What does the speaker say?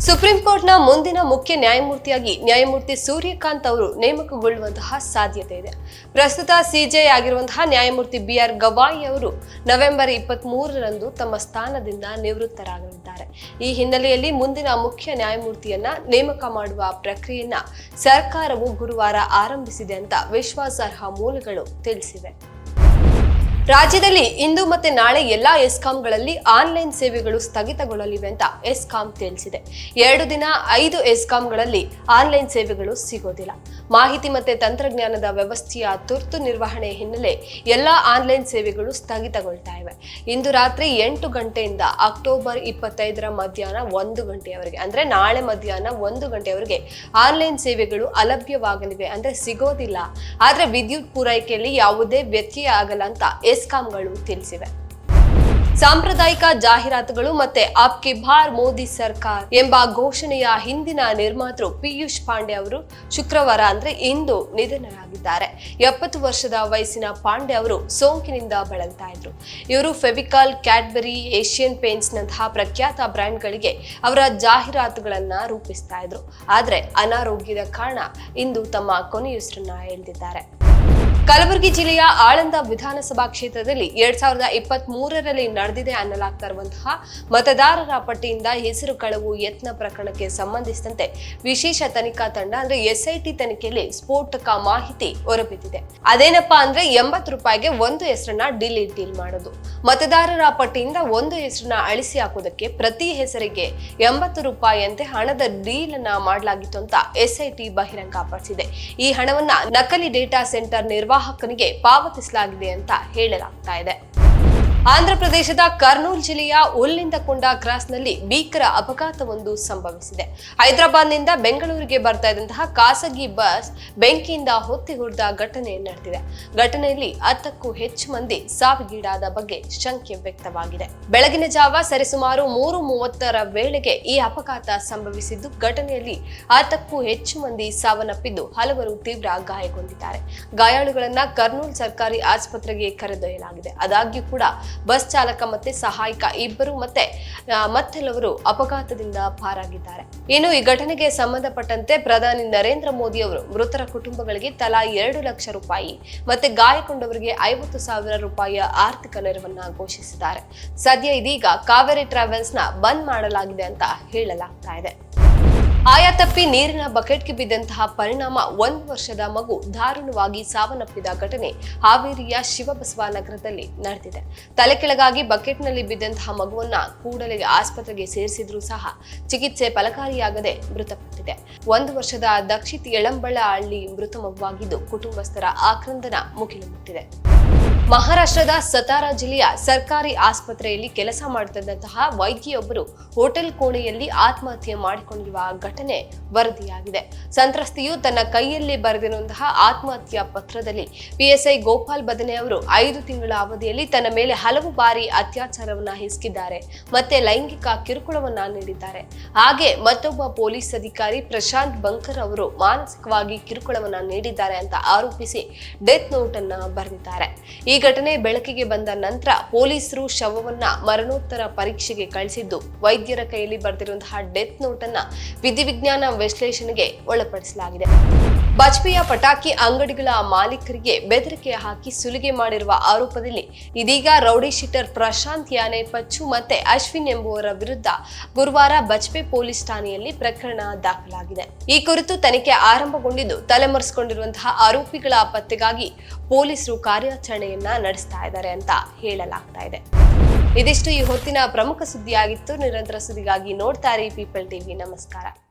Supreme ಕೋರ್ಟ್ನ ಮುಂದಿನ ಮುಖ್ಯ ನ್ಯಾಯಮೂರ್ತಿಯಾಗಿ ನ್ಯಾಯಮೂರ್ತಿ ಸೂರ್ಯಕಾಂತ್ ಅವರು ನೇಮಕಗೊಳ್ಳುವಂತಹ ಸಾಧ್ಯತೆ ಇದೆ. ಪ್ರಸ್ತುತ ಸಿಜೆ ಆಗಿರುವಂತಹ ನ್ಯಾಯಮೂರ್ತಿ ಬಿ ಆರ್ ಗವಾಯಿ ಅವರು ನವೆಂಬರ್ ಇಪ್ಪತ್ತ್ ಮೂರರಂದು ತಮ್ಮ ಸ್ಥಾನದಿಂದ ನಿವೃತ್ತರಾಗಲಿದ್ದಾರೆ. ಈ ಹಿನ್ನೆಲೆಯಲ್ಲಿ ಮುಂದಿನ ಮುಖ್ಯ ನ್ಯಾಯಮೂರ್ತಿಯನ್ನ ನೇಮಕ ಮಾಡುವ ಪ್ರಕ್ರಿಯೆಯನ್ನ ಸರ್ಕಾರವು ಗುರುವಾರ ಆರಂಭಿಸಿದೆ ಅಂತ ವಿಶ್ವಾಸಾರ್ಹ ಮೂಲಗಳು ತಿಳಿಸಿವೆ. ರಾಜ್ಯದಲ್ಲಿ ಇಂದು ಮತ್ತೆ ನಾಳೆ ಎಲ್ಲಾ ಎಸ್ಕಾಂಗಳಲ್ಲಿ ಆನ್ಲೈನ್ ಸೇವೆಗಳು ಸ್ಥಗಿತಗೊಳ್ಳಲಿವೆ ಅಂತ ಎಸ್ಕಾಂ ತಿಳಿಸಿದೆ. ಎರಡು ದಿನ ಐದು ಎಸ್ಕಾಂಗಳಲ್ಲಿ ಆನ್ಲೈನ್ ಸೇವೆಗಳು ಸಿಗೋದಿಲ್ಲ. ಮಾಹಿತಿ ಮತ್ತು ತಂತ್ರಜ್ಞಾನದ ವ್ಯವಸ್ಥೆಯ ತುರ್ತು ನಿರ್ವಹಣೆ ಹಿನ್ನೆಲೆ ಎಲ್ಲ ಆನ್ಲೈನ್ ಸೇವೆಗಳು ಸ್ಥಗಿತಗೊಳ್ತಾ ಇವೆ. ಇಂದು ರಾತ್ರಿ ಎಂಟು ಗಂಟೆಯಿಂದ ಅಕ್ಟೋಬರ್ ಇಪ್ಪತ್ತೈದರ ಮಧ್ಯಾಹ್ನ ಒಂದು ಗಂಟೆಯವರೆಗೆ, ಅಂದರೆ ನಾಳೆ ಮಧ್ಯಾಹ್ನ ಒಂದು ಗಂಟೆಯವರೆಗೆ ಆನ್ಲೈನ್ ಸೇವೆಗಳು ಅಲಭ್ಯವಾಗಲಿವೆ ಅಂದರೆ ಸಿಗೋದಿಲ್ಲ. ಆದರೆ ವಿದ್ಯುತ್ ಪೂರೈಕೆಯಲ್ಲಿ ಯಾವುದೇ ವ್ಯತ್ಯಯ ಆಗಲ್ಲ ಅಂತ ಎಸ್ಕಾಂಗಳು ತಿಳಿಸಿವೆ. ಸಾಂಪ್ರದಾಯಿಕ ಜಾಹೀರಾತುಗಳು ಮತ್ತೆ ಆಪ್ಕೆ ಬಾರ್ ಮೋದಿ ಸರ್ಕಾರ್ ಎಂಬ ಘೋಷಣೆಯ ಹಿಂದಿನ ನಿರ್ಮಾತೃ ಪಿಯೂಷ್ ಪಾಂಡೆ ಅವರು ಶುಕ್ರವಾರ ಅಂದ್ರೆ ಇಂದು ನಿಧನರಾಗಿದ್ದಾರೆ. ಎಪ್ಪತ್ತು ವರ್ಷದ ವಯಸ್ಸಿನ ಪಾಂಡೆ ಅವರು ಸೋಂಕಿನಿಂದ ಬಳಲ್ತಾ ಇದ್ರು. ಇವರು ಫೆವಿಕಾಲ್, ಕ್ಯಾಡ್ಬರಿ, ಏಷ್ಯನ್ ಪೇಂಟ್ಸ್ ನಂತಹ ಪ್ರಖ್ಯಾತ ಬ್ರ್ಯಾಂಡ್ಗಳಿಗೆ ಅವರ ಜಾಹೀರಾತುಗಳನ್ನ ರೂಪಿಸ್ತಾ ಇದ್ರು. ಆದ್ರೆ ಅನಾರೋಗ್ಯದ ಕಾರಣ ಇಂದು ತಮ್ಮ ಕೊನೆಯುಸಿರನ್ನ ಎಳೆದಿದ್ದಾರೆ. ಕಲಬುರಗಿ ಜಿಲ್ಲೆಯ ಆಳಂದ ವಿಧಾನಸಭಾ ಕ್ಷೇತ್ರದಲ್ಲಿ ಎರಡ್ ಸಾವಿರದ ಇಪ್ಪತ್ತ್ ಮೂರರಲ್ಲಿ ನಡೆದಿದೆ ಅನ್ನಲಾಗ್ತಾ ಇರುವಂತಹ ಮತದಾರರ ಪಟ್ಟಿಯಿಂದ ಹೆಸರು ಕಳವು ಯತ್ನ ಪ್ರಕರಣಕ್ಕೆ ಸಂಬಂಧಿಸಿದಂತೆ ವಿಶೇಷ ತನಿಖಾ ತಂಡ, ಅಂದ್ರೆ ಎಸ್ಐಟಿ ತನಿಖೆಯಲ್ಲಿ ಸ್ಫೋಟಕ ಮಾಹಿತಿ ಹೊರಬಿದ್ದಿದೆ. ಅದೇನಪ್ಪಾ ಅಂದ್ರೆ ಎಂಬತ್ತು ರೂಪಾಯಿಗೆ ಒಂದು ಹೆಸರನ್ನ ಡಿಲೀಟ್ ಡೀಲ್ ಮಾಡೋದು. ಮತದಾರರ ಪಟ್ಟಿಯಿಂದ ಒಂದು ಹೆಸರನ್ನ ಅಳಿಸಿ ಹಾಕೋದಕ್ಕೆ ಪ್ರತಿ ಹೆಸರಿಗೆ ಎಂಬತ್ತು ರೂಪಾಯಿಯಂತೆ ಹಣದ ಡೀಲ್ ಅನ್ನ ಮಾಡಲಾಗಿತ್ತು ಅಂತ ಎಸ್ಐಟಿ ಬಹಿರಂಗಪಡಿಸಿದೆ. ಈ ಹಣವನ್ನ ನಕಲಿ ಡೇಟಾ ಸೆಂಟರ್ ನಿರ್ವಾಹಕನಿಗೆ ಪಾವತಿಸಲಾಗಿದೆ ಅಂತ ಹೇಳಲಾಗ್ತಾ ಇದೆ. ಆಂಧ್ರ ಪ್ರದೇಶದ ಕರ್ನೂಲ್ ಜಿಲ್ಲೆಯ ಉಲ್ಲಿಂದಕೊಂಡ ಕ್ರಾಸ್ನಲ್ಲಿ ಭೀಕರ ಅಪಘಾತವೊಂದು ಸಂಭವಿಸಿದೆ. ಹೈದರಾಬಾದ್ನಿಂದ ಬೆಂಗಳೂರಿಗೆ ಬರ್ತಾ ಇದ್ದಂತಹ ಖಾಸಗಿ ಬಸ್ ಬೆಂಕಿಯಿಂದ ಹೊತ್ತಿ ಹುರಿದ ಘಟನೆ ನಡೆದಿದೆ. ಘಟನೆಯಲ್ಲಿ ಹತ್ತಕ್ಕೂ ಹೆಚ್ಚು ಮಂದಿ ಸಾವಿಗೀಡಾದ ಬಗ್ಗೆ ಶಂಕೆ ವ್ಯಕ್ತವಾಗಿದೆ. ಬೆಳಗಿನ ಜಾವ ಸರಿಸುಮಾರು ಮೂರು ಮೂವತ್ತರ ವೇಳೆಗೆ ಈ ಅಪಘಾತ ಸಂಭವಿಸಿದ್ದು, ಘಟನೆಯಲ್ಲಿ ಹತ್ತಕ್ಕೂ ಹೆಚ್ಚು ಮಂದಿ ಸಾವನ್ನಪ್ಪಿದ್ದು ಹಲವರು ತೀವ್ರ ಗಾಯಗೊಂಡಿದ್ದಾರೆ. ಗಾಯಾಳುಗಳನ್ನ ಕರ್ನೂಲ್ ಸರ್ಕಾರಿ ಆಸ್ಪತ್ರೆಗೆ ಕರೆದೊಯ್ಯಲಾಗಿದೆ. ಆದಾಗ್ಯೂ ಕೂಡ ಬಸ್ ಚಾಲಕ ಮತ್ತೆ ಸಹಾಯಕ ಇಬ್ಬರು ಮತ್ತೆ ಮತ್ತೆಲ್ಲವರು ಅಪಘಾತದಿಂದ ಪಾರಾಗಿದ್ದಾರೆ. ಇನ್ನು ಈ ಘಟನೆಗೆ ಸಂಬಂಧಪಟ್ಟಂತೆ ಪ್ರಧಾನಿ ನರೇಂದ್ರ ಮೋದಿ ಅವರು ಮೃತರ ಕುಟುಂಬಗಳಿಗೆ ತಲಾ ಎರಡು ಲಕ್ಷ ರೂಪಾಯಿ ಮತ್ತೆ ಗಾಯಗೊಂಡವರಿಗೆ ಐವತ್ತು ಸಾವಿರ ರೂಪಾಯಿಯ ಆರ್ಥಿಕ ನೆರವನ್ನ ಘೋಷಿಸಿದ್ದಾರೆ. ಸದ್ಯ ಇದೀಗ ಕಾವೇರಿ ಟ್ರಾವೆಲ್ಸ್ನ ಬಂದ್ ಮಾಡಲಾಗಿದೆ ಅಂತ ಹೇಳಲಾಗ್ತಾ ಇದೆ. ಆಯಾ ತಪ್ಪಿ ನೀರಿನ ಬಕೆಟ್ಗೆ ಬಿದ್ದಂತಹ ಪರಿಣಾಮ ಒಂದು ವರ್ಷದ ಮಗು ದಾರುಣವಾಗಿ ಸಾವನ್ನಪ್ಪಿದ ಘಟನೆ ಹಾವೇರಿಯ ಶಿವಬಸವ ನಗರದಲ್ಲಿ ನಡೆದಿದೆ. ತಲೆ ಕೆಳಗಾಗಿ ಬಕೆಟ್ನಲ್ಲಿ ಬಿದ್ದಂತಹ ಮಗುವನ್ನ ಕೂಡಲೇ ಆಸ್ಪತ್ರೆಗೆ ಸೇರಿಸಿದ್ರೂ ಸಹ ಚಿಕಿತ್ಸೆ ಫಲಕಾರಿಯಾಗದೆ ಮೃತಪಟ್ಟಿದೆ. ಒಂದು ವರ್ಷದ ದಕ್ಷಿತ್ ಎಳಂಬಳ ಹಳ್ಳಿ ಮೃತ ಮಗುವಾಗಿದ್ದು ಕುಟುಂಬಸ್ಥರ ಆಕ್ರಂದನ ಮುಗಿಲು ಮುಟ್ಟಿದೆ. ಮಹಾರಾಷ್ಟ್ರದ ಸತಾರಾ ಜಿಲ್ಲೆಯ ಸರ್ಕಾರಿ ಆಸ್ಪತ್ರೆಯಲ್ಲಿ ಕೆಲಸ ಮಾಡುತ್ತಿದ್ದಂತಹ ವೈದ್ಯೆಯೊಬ್ಬರು ಹೋಟೆಲ್ ಕೋಣೆಯಲ್ಲಿ ಆತ್ಮಹತ್ಯೆ ಮಾಡಿಕೊಂಡಿರುವ ಘಟನೆ ವರದಿಯಾಗಿದೆ. ಸಂತ್ರಸ್ತೆಯು ತನ್ನ ಕೈಯಲ್ಲಿ ಬರೆದಿರುವಂತಹ ಆತ್ಮಹತ್ಯಾ ಪತ್ರದಲ್ಲಿ ಪಿಎಸ್ಐ ಗೋಪಾಲ್ ಬದನೆ ಅವರು ಐದು ತಿಂಗಳ ಅವಧಿಯಲ್ಲಿ ತನ್ನ ಮೇಲೆ ಹಲವು ಬಾರಿ ಅತ್ಯಾಚಾರವನ್ನು ಹಿಸುಕಿದ್ದಾರೆ. ಮತ್ತೆ ಲೈಂಗಿಕ ಕಿರುಕುಳವನ್ನ ನೀಡಿದ್ದಾರೆ. ಹಾಗೆ ಮತ್ತೊಬ್ಬ ಪೊಲೀಸ್ ಅಧಿಕಾರಿ ಪ್ರಶಾಂತ್ ಬಂಕರ್ ಅವರು ಮಾನಸಿಕವಾಗಿ ಕಿರುಕುಳವನ್ನ ನೀಡಿದ್ದಾರೆ ಅಂತ ಆರೋಪಿಸಿ ಡೆತ್ ನೋಟ್ ಅನ್ನ ಬರೆದಿದ್ದಾರೆ. ಈ ಘಟನೆ ಬೆಳಕಿಗೆ ಬಂದ ನಂತರ ಪೊಲೀಸರು ಶವವನ್ನ ಮರಣೋತ್ತರ ಪರೀಕ್ಷೆಗೆ ಕಳಿಸಿದ್ದು. ವೈದ್ಯರ ಕೈಯಲ್ಲಿ ಬರೆದಿರುವಂತಹ ಡೆತ್ ನೋಟ್ ಅನ್ನ ವಿಧಿವಿಜ್ಞಾನ ವಿಶ್ಲೇಷಣೆಗೆ ಒಳಪಡಿಸಲಾಗಿದೆ. ವಾಜಪೇಯ ಪಟಾಕಿ ಅಂಗಡಿಗಳ ಮಾಲೀಕರಿಗೆ ಬೆದರಿಕೆ ಹಾಕಿ ಸುಲಿಗೆ ಮಾಡಿರುವ ಆರೋಪದಲ್ಲಿ ಇದೀಗ ರೌಡಿ ಶೀಟರ್ ಪ್ರಶಾಂತ್ ಯಾನೆ, ಪಚ್ಚು ಮತ್ತೆ ಅಶ್ವಿನ್ ಎಂಬುವರ ವಿರುದ್ಧ ಗುರುವಾರ ಬಜ್ಪೆ ಪೊಲೀಸ್ ಠಾಣೆಯಲ್ಲಿ ಪ್ರಕರಣ ದಾಖಲಾಗಿದೆ. ಈ ಕುರಿತು ತನಿಖೆ ಆರಂಭಗೊಂಡಿದ್ದು ತಲೆಮರೆಸಿಕೊಂಡಿರುವಂತಹ ಆರೋಪಿಗಳ ಪತ್ತೆಗಾಗಿ ಪೊಲೀಸರು ಕಾರ್ಯಾಚರಣೆಯನ್ನ ನಡೆಸ್ತಾ ಇದ್ದಾರೆ ಅಂತ ಹೇಳಲಾಗ್ತಾ ಇದೆ. ಇದಿಷ್ಟು ಈ ಹೊತ್ತಿನ ಪ್ರಮುಖ ಸುದ್ದಿಯಾಗಿತ್ತು. ನಿರಂತರ ಸುದ್ದಿಗಾಗಿ ನೋಡ್ತಾರೆ ಪೀಪಲ್ ಟಿವಿ ನಮಸ್ಕಾರ.